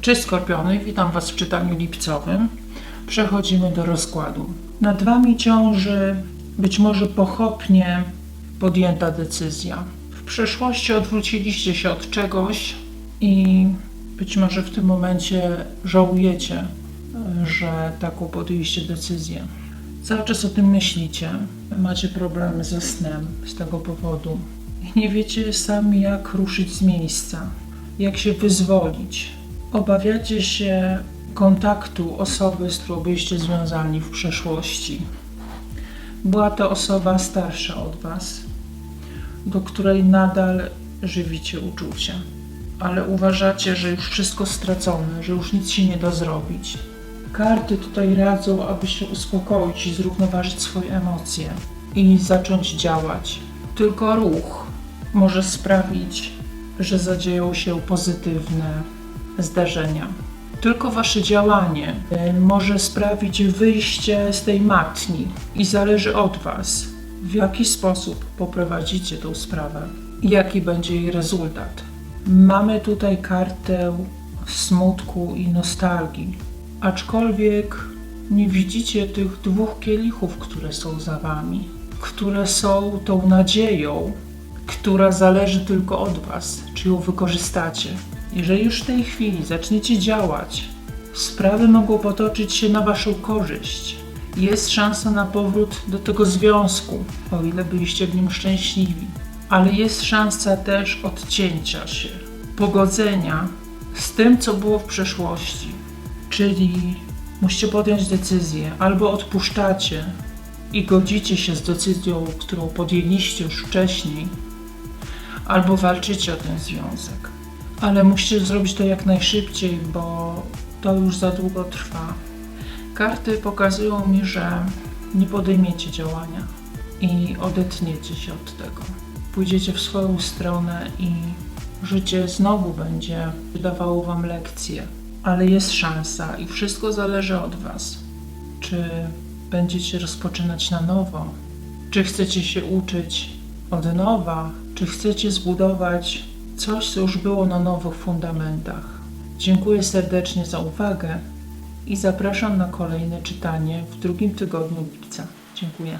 Cześć Skorpiony, witam Was w czytaniu lipcowym. Przechodzimy do rozkładu. Nad Wami ciąży być może pochopnie podjęta decyzja. W przeszłości odwróciliście się od czegoś i być może w tym momencie żałujecie, e, że taką podjęliście decyzję. Cały czas o tym myślicie. Macie problemy ze snem z tego powodu. I nie wiecie sami, jak ruszyć z miejsca, jak się wyzwolić. Obawiacie się kontaktu osoby, z którą byliście związani w przeszłości. Była to osoba starsza od Was, do której nadal żywicie uczucia. Ale uważacie, że już wszystko stracone, że już nic się nie da zrobić. Karty tutaj radzą, aby się uspokoić i zrównoważyć swoje emocje i zacząć działać. Tylko ruch może sprawić, że zadzieją się pozytywne zdarzenia. Tylko wasze działanie y, może sprawić wyjście z tej matni i zależy od was, w jaki sposób poprowadzicie tą sprawę jaki będzie jej rezultat. Mamy tutaj kartę smutku i nostalgii, aczkolwiek nie widzicie tych dwóch kielichów, które są za wami, które są tą nadzieją, która zależy tylko od Was, czy ją wykorzystacie. Jeżeli już w tej chwili zaczniecie działać, sprawy mogą potoczyć się na Waszą korzyść. Jest szansa na powrót do tego związku, o ile byliście w nim szczęśliwi, ale jest szansa też odcięcia się, pogodzenia z tym, co było w przeszłości. Czyli musicie podjąć decyzję, albo odpuszczacie i godzicie się z decyzją, którą podjęliście już wcześniej, albo walczycie o ten związek. Ale musicie zrobić to jak najszybciej, bo to już za długo trwa. Karty pokazują mi, że nie podejmiecie działania i odetniecie się od tego. Pójdziecie w swoją stronę i życie znowu będzie dawało wam lekcje. Ale jest szansa i wszystko zależy od was. Czy będziecie rozpoczynać na nowo? Czy chcecie się uczyć od nowa? Czy chcecie zbudować coś, co już było na nowych fundamentach? Dziękuję serdecznie za uwagę i zapraszam na kolejne czytanie w drugim tygodniu lipca. Dziękuję.